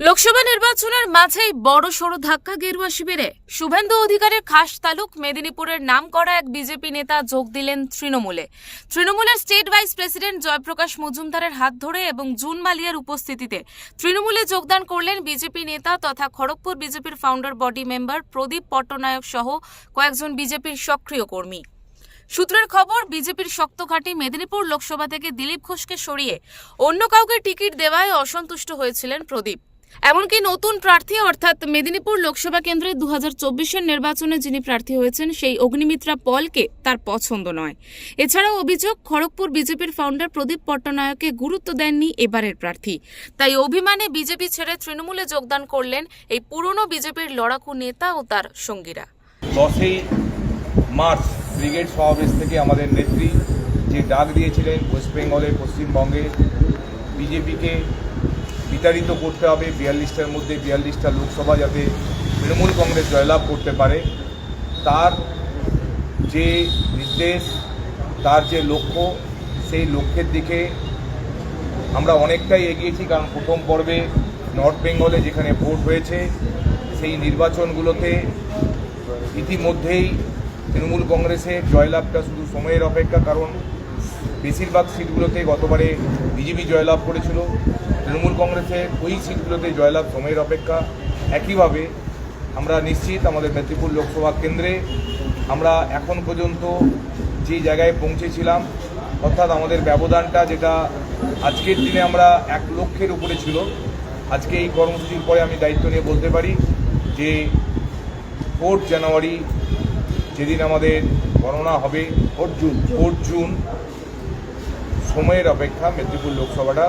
লোকসভা নির্বাচনের মাঝেই বড় সড় ধাক্কা গেরুয়া শিবিরে। শুভেন্দু অধিকারের খাস তালুক মেদিনীপুরের নাম করা এক বিজেপি নেতা যোগ দিলেন তৃণমূলে। তৃণমূলের স্টেট ভাইস প্রেসিডেন্ট জয়প্রকাশ মজুমদারের হাত ধরে এবং জুন মালিয়ার উপস্থিতিতে তৃণমূলে যোগদান করলেন বিজেপি নেতা তথা খড়গপুর বিজেপির founder body member Pradip Pattanayak সহ কয়েকজন বিজেপির সক্রিয় কর্মী। সূত্রের খবর, বিজেপির শক্ত ঘাঁটি মেদিনীপুর লোকসভা থেকে দিলীপ ঘোষকে সরিয়ে অন্য কাউকে টিকিট দেওয়ায় অসন্তুষ্ট হয়েছিলেন প্রদীপ। এমনকি নতুন প্রার্থী, অর্থাৎ মেদিনীপুর লোকসভা কেন্দ্রে দু হাজার নির্বাচনে যিনি প্রার্থী হয়েছেন, সেই অগ্নিমিত্রা পলকে তার পছন্দ নয়। এছাড়াও অভিযোগ, খড়গপুর বিজেপির ফাউন্ডার প্রদীপ পট্টনায়ককে গুরুত্ব দেননি এবারের প্রার্থী। তাই অভিমানে বিজেপি ছেড়ে তৃণমূলে যোগদান করলেন এই পুরনো বিজেপির লড়াকু নেতা ও তার সঙ্গীরা। দশই মার্চ ব্রিগেড সমাবেশ থেকে আমাদের নেত্রী যে ডাক দিয়েছিলেন ওয়েস্ট বেঙ্গলে পশ্চিমবঙ্গে, বিজেপিকে বিতাড়িত করতে হবে, বিয়াল্লিশটার মধ্যে বিয়াল্লিশটা লোকসভা যাতে তৃণমূল কংগ্রেস জয়লাভ করতে পারে। তার যে নির্দেশ, তার যে লক্ষ্য, সেই লক্ষ্যের দিকে আমরা অনেকটাই এগিয়েছি, কারণ প্রথম পর্বে নর্থ বেঙ্গলে যেখানে ভোট হয়েছে, সেই নির্বাচনগুলোতে ইতিমধ্যেই তৃণমূল কংগ্রেসের জয়লাভটা শুধু সময়ের অপেক্ষা, কারণ বেশিরভাগ সিটগুলোতে গতবারে বিজেপি জয়লাভ করেছিল। তৃণমূল কংগ্রেসের ওই সিটগুলোতে জয়লাভ সময়ের অপেক্ষা। একইভাবে আমরা নিশ্চিত আমাদের মেদিনীপুর লোকসভা কেন্দ্রে আমরা এখন পর্যন্ত যে জায়গায় পৌঁছেছিলাম, অর্থাৎ আমাদের ব্যবধানটা যেটা আজকের দিনে আমরা এক লক্ষের উপরে ছিল, আজকে এই কর্মসূচির পরে আমি দায়িত্ব নিয়ে বলতে পারি যে ফোর্থ জানুয়ারি যেদিন আমাদের গণনা হবে, ফোর্থ জুন ফোর্থ জুন সময়ের অপেক্ষা মেদিনীপুর লোকসভাটা